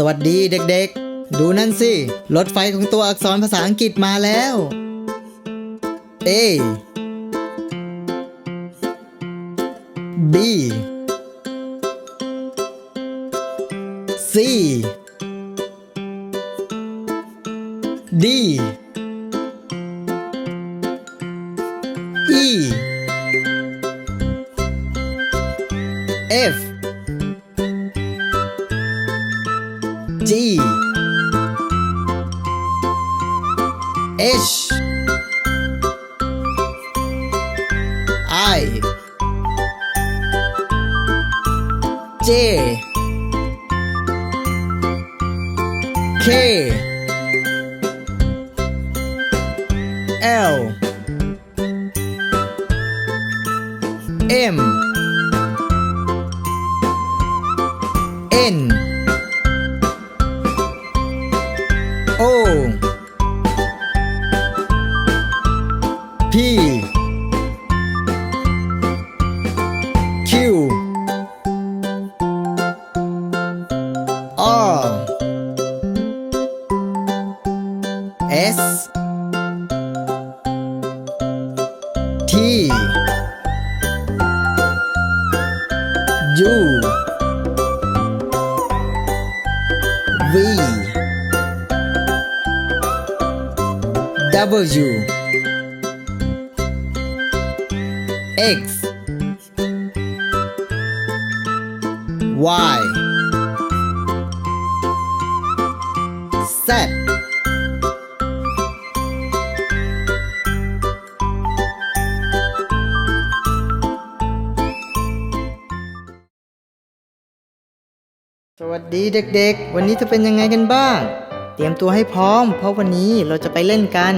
สวัสดีเด็กๆ ดูนั่นสิ รถไฟของตัวอักษรภาษาอังกฤษมาแล้ว A B C D G H. I. J. K. L. M. N O P Q R S T U V W X Y Z สวัสดีเด็กๆ วันนี้จะเป็นยังไงกันบ้าง เตรียมตัวให้พร้อม เพราะวันนี้เราจะไปเล่นกัน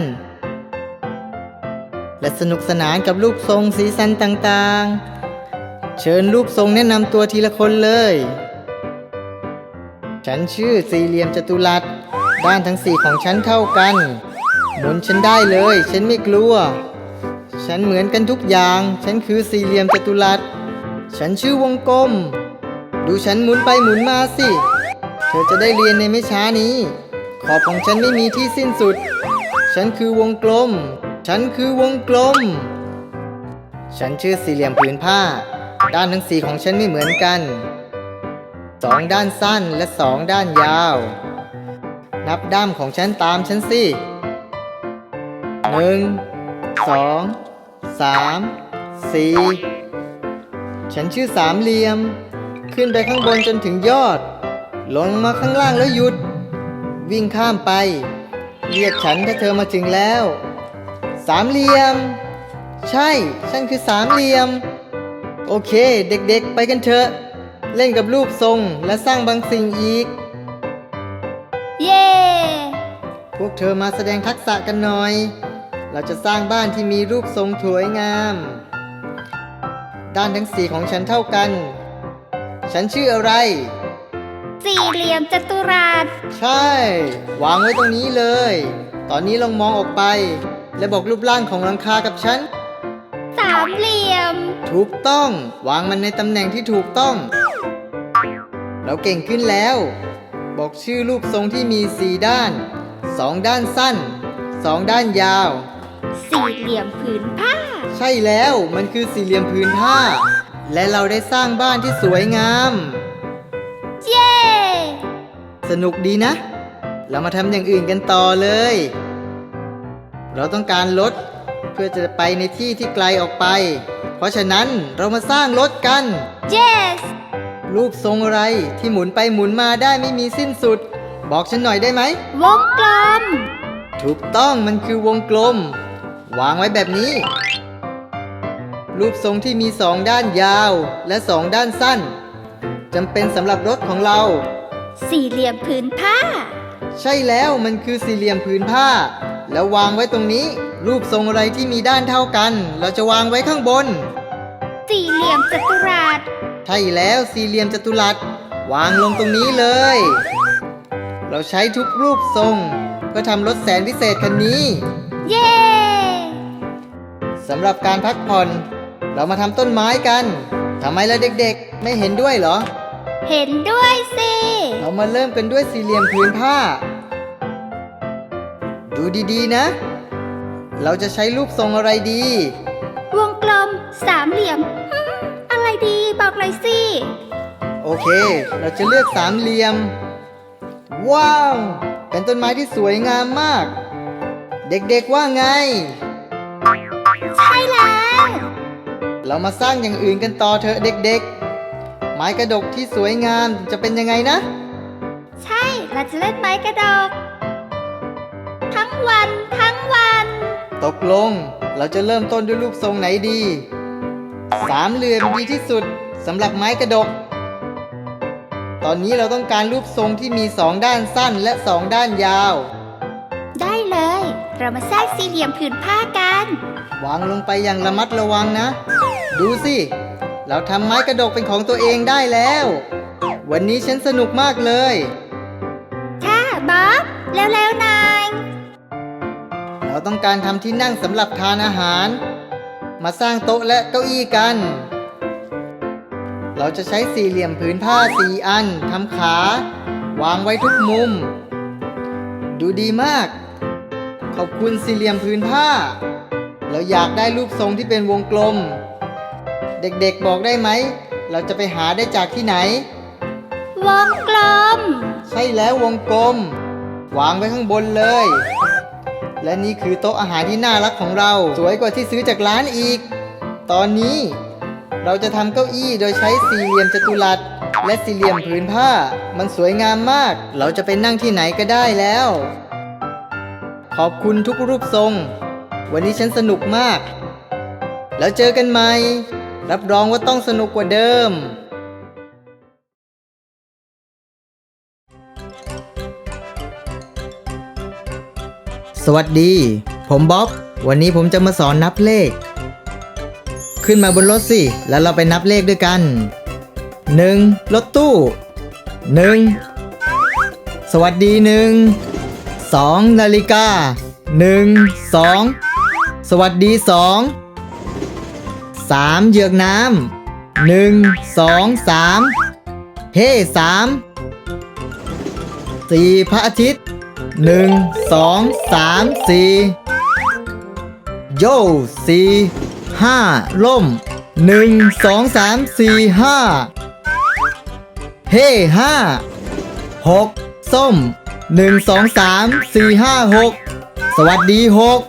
และสนุกสนานกับรูปทรงสีสันต่างๆ เชิญรูปทรงแนะนำตัวทีละคนเลย ฉันชื่อสี่เหลี่ยมจัตุรัส ด้านทั้งสี่ของฉันเท่ากัน หมุนฉันได้เลย ฉันไม่กลัว ฉันเหมือนกันทุกอย่าง ฉันคือสี่เหลี่ยมจัตุรัส ฉันชื่อวงกลม ดูฉันหมุนไปหมุนมาสิ เธอจะได้เรียนในไม่ช้านี้ ขอบของฉันไม่มีที่สิ้นสุด ฉันคือวงกลม ฉันคือวงกลม ฉันชื่อสี่เหลี่ยมผืนผ้า ด้านทั้งสี่ของฉันไม่เหมือนกันสองด้านสั้นและสองด้านยาว นับด้ามของฉันตามฉันสิหนึ่งสองสามสี่ฉันชื่อสามเหลี่ยม ขึ้นไปข้างบนจนถึงยอด ลงมาข้างล่างแล้วหยุด วิ่งข้ามไป เรียกฉันถ้าเธอมาถึงแล้ว สามเหลี่ยม ใช่ ฉันคือสามเหลี่ยม โอเค เด็กๆ ไปกันเถอะ เล่นกับรูปทรงและสร้างบางสิ่งอีก เย้ พวกเธอมาแสดงทักษะกันหน่อย เราจะสร้างบ้านที่มีรูปทรงสวยงาม ด้านทั้งสี่ของฉันเท่ากัน ฉันชื่ออะไร สี่เหลี่ยมจัตุรัส ใช่ วางไว้ตรงนี้เลย ตอนนี้ลองมองออกไป และบอกรูปร่างของหลังคากับฉัน สามเหลี่ยม ถูกต้อง วางมันในตำแหน่งที่ถูกต้อง เราเก่งขึ้นแล้ว บอกชื่อรูปทรงที่มีสี่ด้าน สองด้านสั้น สองด้านยาว สี่เหลี่ยมผืนผ้า ใช่แล้วมันคือสี่เหลี่ยมผืนผ้า และเราได้สร้างบ้านที่สวยงาม เย้ สนุกดีนะ เรามาทำอย่างอื่นกันต่อเลย เราต้องการรถเพื่อจะไปในที่ที่ไกลออกไป เพราะฉะนั้นเรามาสร้างรถกัน yes รูปทรงอะไรที่หมุนไปหมุนมาได้ไม่มีสิ้นสุด บอกฉันหน่อยได้ไหม วงกลม ถูกต้องมันคือวงกลม วางไว้แบบนี้ รูปทรงที่มีสองด้านยาวและสองด้านสั้นจำเป็นสำหรับรถของเรา สี่เหลี่ยมผืนผ้า ใช่แล้วมันคือสี่เหลี่ยมผืนผ้า แล้ววางไว้ตรงนี้ รูปทรงอะไรที่มีด้านเท่ากัน เราจะวางไว้ข้างบน สี่เหลี่ยมจัตุรัส ใช่แล้วสี่เหลี่ยมจัตุรัส วางลงตรงนี้เลย เราใช้ทุกรูปทรง เพื่อทำรถแสนพิเศษคันนี้ เย้สำหรับการพักผ่อน เรามาทำต้นไม้กันทำไมล่ะเด็กๆ ไม่เห็นด้วยเหรอ เห็นด้วยสิ เรามาเริ่มกันด้วยสี่เหลี่ยมผืนผ้า ดูดีๆนะ เราจะใช้รูปทรงอะไรดี วงกลม สามเหลี่ยมฮึ่มอะไรดีบอกหน่อยสิ โอเค เราจะเลือกสามเหลี่ยม ว้าว เป็นต้นไม้ที่สวยงามมาก เด็กๆว่าไง ใช่แล้ว เรามาสร้างอย่างอื่นกันต่อเถอะเด็กๆ ไม้กระดกที่สวยงามจะเป็นยังไงนะ ใช่เราจะเล่นไม้กระดก ทั้งวันทั้งวัน ตกลงเราจะเริ่มต้นด้วยรูปทรงไหนดี สามเหลี่ยมดีที่สุดสำหรับไม้กระดก ตอนนี้เราต้องการรูปทรงที่มีสองด้านสั้นและสองด้านยาว ได้เลย เรามาสร้างสี่เหลี่ยมผืนผ้ากัน วางลงไปอย่างระมัดระวังนะ ดูสิ เราทำไม้กระดกเป็นของตัวเองได้แล้ว วันนี้ฉันสนุกมากเลย ค่ะบ๊อบแล้วๆนายเราต้องการทำที่นั่งสำหรับทานอาหาร มาสร้างโต๊ะและเก้าอี้กัน เราจะใช้สี่เหลี่ยมผืนผ้าสี่อันทำขา วางไว้ทุกมุม ดูดีมาก ขอบคุณสี่เหลี่ยมผืนผ้า เราอยากได้รูปทรงที่เป็นวงกลม เด็กๆบอกได้ไหม เราจะไปหาได้จากที่ไหน วงกลม ใช่แล้ววงกลม วางไว้ข้างบนเลย และนี่คือโต๊ะอาหารที่น่ารักของเรา สวยกว่าที่ซื้อจากร้านอีก ตอนนี้ เราจะทำเก้าอี้โดยใช้สี่เหลี่ยมจัตุรัส และสี่เหลี่ยมผืนผ้า มันสวยงามมาก เราจะไปนั่งที่ไหนก็ได้แล้ว ขอบคุณทุกรูปทรง วันนี้ฉันสนุกมาก แล้วเจอกันใหม่ รับรองว่าต้องสนุกกว่าเดิม สวัสดี ผมบ๊อบ วันนี้ผมจะมาสอนนับเลข ขึ้นมาบนรถสิ แล้วเราไปนับเลขด้วยกัน 1. รถตู้ 1. สวัสดีหนึ่งสองนาฬิกาหนึ่งสองสวัสดีสอง สามเหยือกน้ำหนึ่งสองสามเฮ้สามสี่พระอาทิตย์หนึ่งสองสามสี่โยสี่ห้าล่มหนึ่งสองสามสี่ห้าเฮ้ห้าหกส้มหนึ่งสองสามสี่ห้าหกสวัสดีหก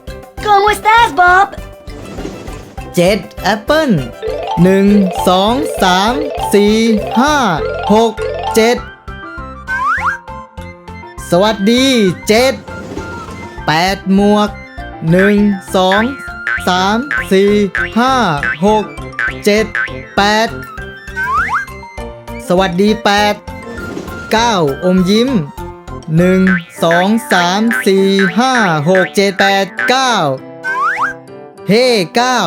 ¿Cómo estás Bob เจ็ดแอปเปิ้ลหนึ่งสองสามสี่ห้าหกเจ็ดสวัสดีเจ็ดแปดหมวกหนึ่งสองสามสี่ห้าหกเจ็ดแปดสวัสดีแปดเก้าอมยิ้มหนึ่งสองสามสี่ห้าหกเจ็ดแปดเก้าเฮ้เก้า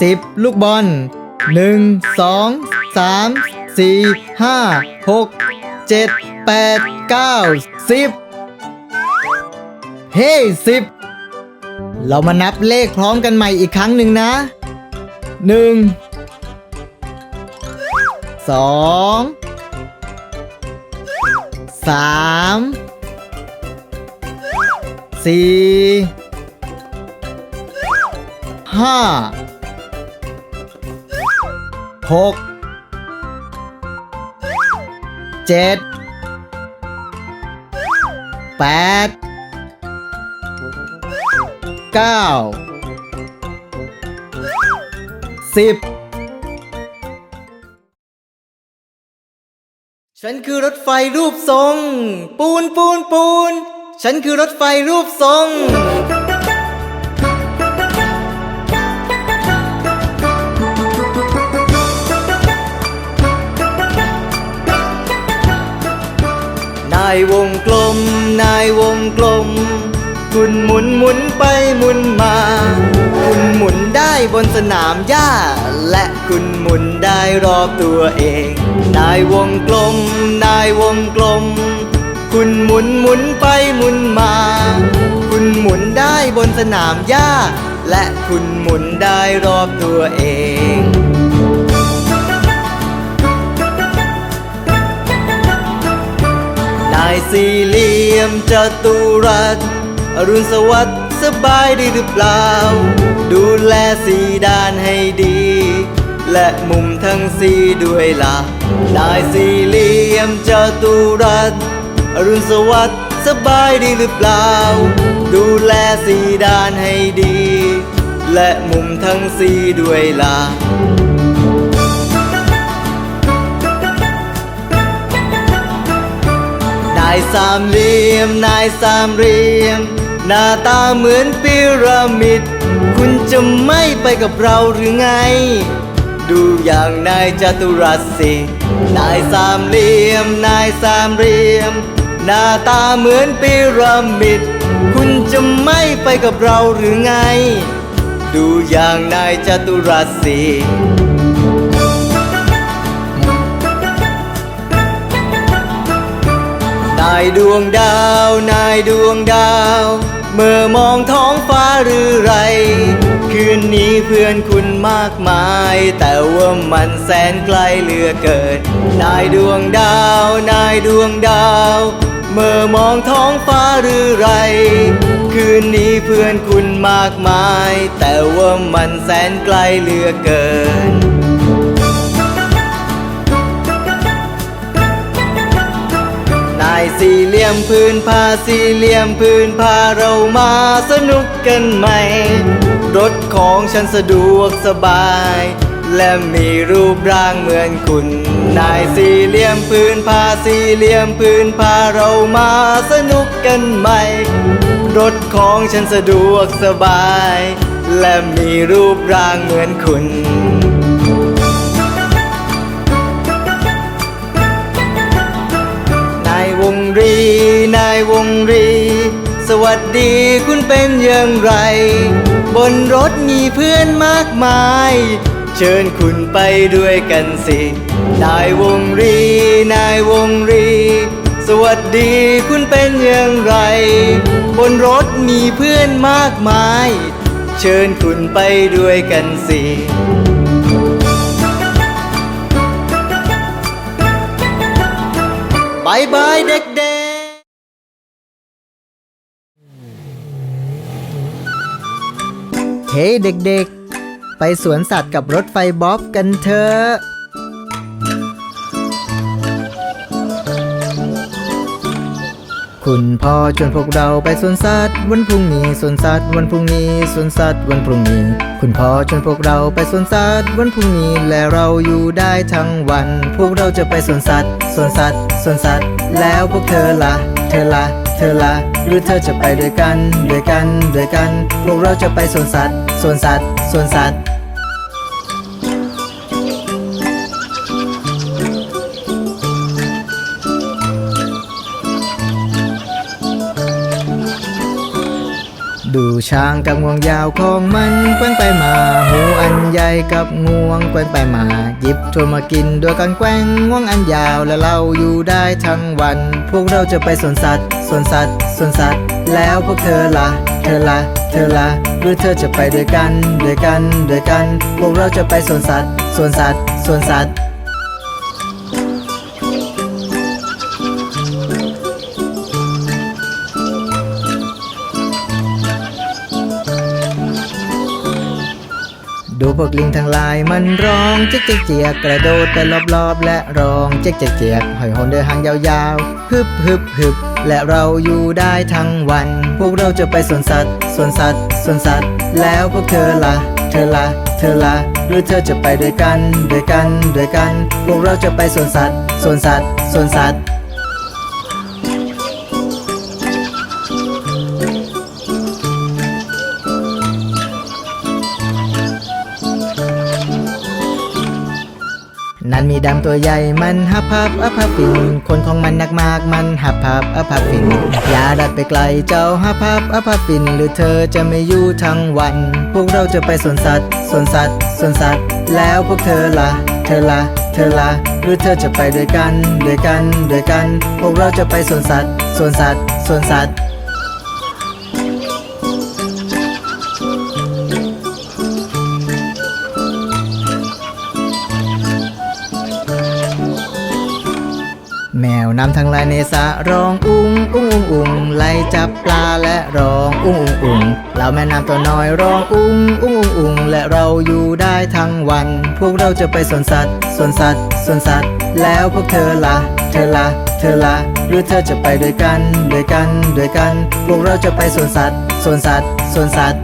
สิบลูกบอลหนึ่งสองสามสี่ห้าหกเจ็ดแปดเก้าสิบเฮ้สิบเรามานับเลขพร้อมกันใหม่อีกครั้งหนึ่งนะหนึ่งสองสามสี่ หกเจ็ดแปดเก้าสิบฉันคือรถไฟรูปทรง ปูนปูนปูน ฉันคือรถไฟรูปทรง นายวงกลม นายวงกลม คุณหมุนหมุนไปหมุนมา คุณหมุนได้บนสนามหญ้า และคุณหมุนได้รอบตัวเอง นายวงกลม นายวงกลม คุณหมุนหมุนไปหมุนมา คุณหมุนได้บนสนามหญ้า และคุณหมุนได้รอบตัวเองายสี่เหลี่ยมจัตุรัส อรุณสวัสดิ์สบายดีหรือเปล่า ดูแลสีด้านให้ดี และมุมทั้งสี่ด้วยล่ะนายสี่เหลี่ยมจัตุรัส อรุณสวัสดิ์สบายดีหรือเปล่า ดูแลสีด้านให้ดี และมุมทั้งสี่ด้วยล่ะายสามเหลี่ยม นายสามเหลี่ยม หน้าตาเหมือนพีระมิด คุณจะไม่ไปกับเราหรือไง ดูอย่างนายจตุรัสสิ นายสามเหลี่ยม นายสามเหลี่ยม หน้าตาเหมือนพีระมิด คุณจะไม่ไปกับเราหรือไง ดูอย่างนายจตุรัสสิายดวงดาว นายดวงดาว เมื่อมองท้องฟ้าหรือไร คืนนี้เพื่อนคุณมากมาย แต่ว่ามันแสนไกลเหลือเกิน นายดวงดาว นายดวงดาว เมื่อมองท้องฟ้าหรือไร คืนนี้เพื่อนคุณมากมาย แต่ว่ามันแสนไกลเหลือเกิน สี่เหลี่ยมพื้นผ้าสี่เหลี่ยมพื้นผ้าเรามาสนุกกันไหม รถของฉันสะดวกสบาย และมีรูปร่างเหมือนคุณ นายสี่เหลี่ยมพื้นผ้าสี่เหลี่ยมพื้นผ้าเรามาสนุกกันไหม รถของฉันสะดวกสบาย และมีรูปร่างเหมือนคุณ นายวงรี สวัสดีคุณเป็นอย่างไร บนรถมีเพื่อนมากมาย เชิญคุณไปด้วยกันสิ นายวงรี นายวงรี สวัสดีคุณเป็นอย่างไร บนรถมีเพื่อนมากมาย เชิญคุณไปด้วยกันสิบายบายเด็ก เฮ้เด็กๆ ไปสวนสัตว์กับรถไฟบ๊อบกันเถอะคุณพ่อชวนพวกเราไปสวนสัตว์วันพรุ่งนี้สวนสัตว์วันพรุ่งนี้สวนสัตว์วันพรุ่งนี้ คุณพ่อชวนพวกเราไปสวนสัตว์วันพรุ่งนี้และเราอยู่ได้ทั้งวัน พวกเราจะไปสวนสัตว์สวนสัตว์สวนสัตว์ แล้วพวกเธอละ่ะเธอละ่ะ เธอละหรือเธอจะไปด้วยกัน ด้วยกัน ด้วยกัน พวกเราจะไปสวนสัตว์สวนสัตว์สวนสัตว์ ดูช้างกับงวงยาวของมันแกว่งไปมา หูอันใหญ่กับงวงแกว่งไปมา หยิบถั่วมากินด้วยกันแกว่งงวงอันยาวและเราอยู่ได้ทั้งวัน พวกเราจะไปสวนสัตว์สวนสัตว์สวนสัตว์ แล้วพวกเธอละ่ะเธอละ่ะเธอละ่ะหรือเธอจะไปด้วยกันด้วยกันด้วยกัน พวกเราจะไปสวนสัตว์สวนสัตว์สวนสัตว์ ดูพวกลิงทั้งหลายมันร้องเจ๊กเจ๊กเจียกกระโดดไปรอบๆ และร้องเจ๊กเจ๊กเจียกหอยหนเดินหางยาวๆฮึบฮึบฮึบและเราอยู่ได้ทั้งวัน พวกเราจะไปสวนสัตว์สวนสัตว์สวนสัตว์ แล้วพวกเธอละ่ะเธอละ่ะเธอละ่ะหรือเธอจะไปด้วยกันด้วยกันด้วยกัน พวกเราจะไปสวนสัตว์สวนสัตว์สวนสัตว์ นั้นมีดำตัวใหญ่มันหับพับอับพับฟินคนของมันหนักมากมันหับพับอับพับฟินอย่าดัดไปไกลเจ้าหับพับอับพับฟิน หรือเธอจะไม่อยู่ทั้งวัน พวกเราจะไปสวนสัตว์สวนสัตว์สวนสัตว์ แล้วพวกเธอละ่ะเธอละ่ะเธอละ่ะหรือเธอจะไปด้วยกันด้วยกันด้วยกัน พวกเราจะไปสวนสัตว์สวนสัตว์สวนสัตว์ วน้ำทั้งลายในสระร้องอุ้งอุ้งอุ้งอุ้งไล่จับปลาและร้องอุ้งอุ้งอุ้งเราแม่น้ำตัวน้อยร้องอุ้งอุ้งอุ้งอุ้งและเราอยู่ได้ทั้งวัน พวกเราจะไปสวนสัตว์สวนสัตว์สวนสัตว์ แล้วพวกเธอละ่ะเธอละ่ะเธอล่ะหรือเธอจะไปด้วยกันด้วยกันด้วยกัน พวกเราจะไปสวนสัตว์สวนสัตว์สวนสัตว์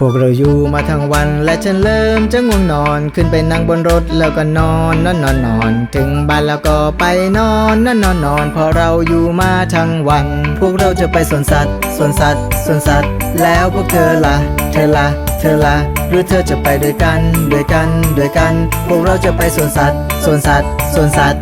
พวกเราอยู่มาทั้งวันและฉันเริ่มจะง่วงนอนขึ้นไปนั่งบนรถแล้วก็นอนนอนนอนนอนถึงบ้านแล้วก็ไปนอนนอนนอนนอนพอเราอยู่มาทั้งวัน พวกเราจะไปสวนสัตว์สวนสัตว์สวนสัตว์ แล้วพวกเธอละเธอละเธอละ่ะหรือเธอจะไปด้วยกันด้วยกันด้วยกัน พวกเราจะไปสวนสัตว์สวนสัตว์สวนสัตว์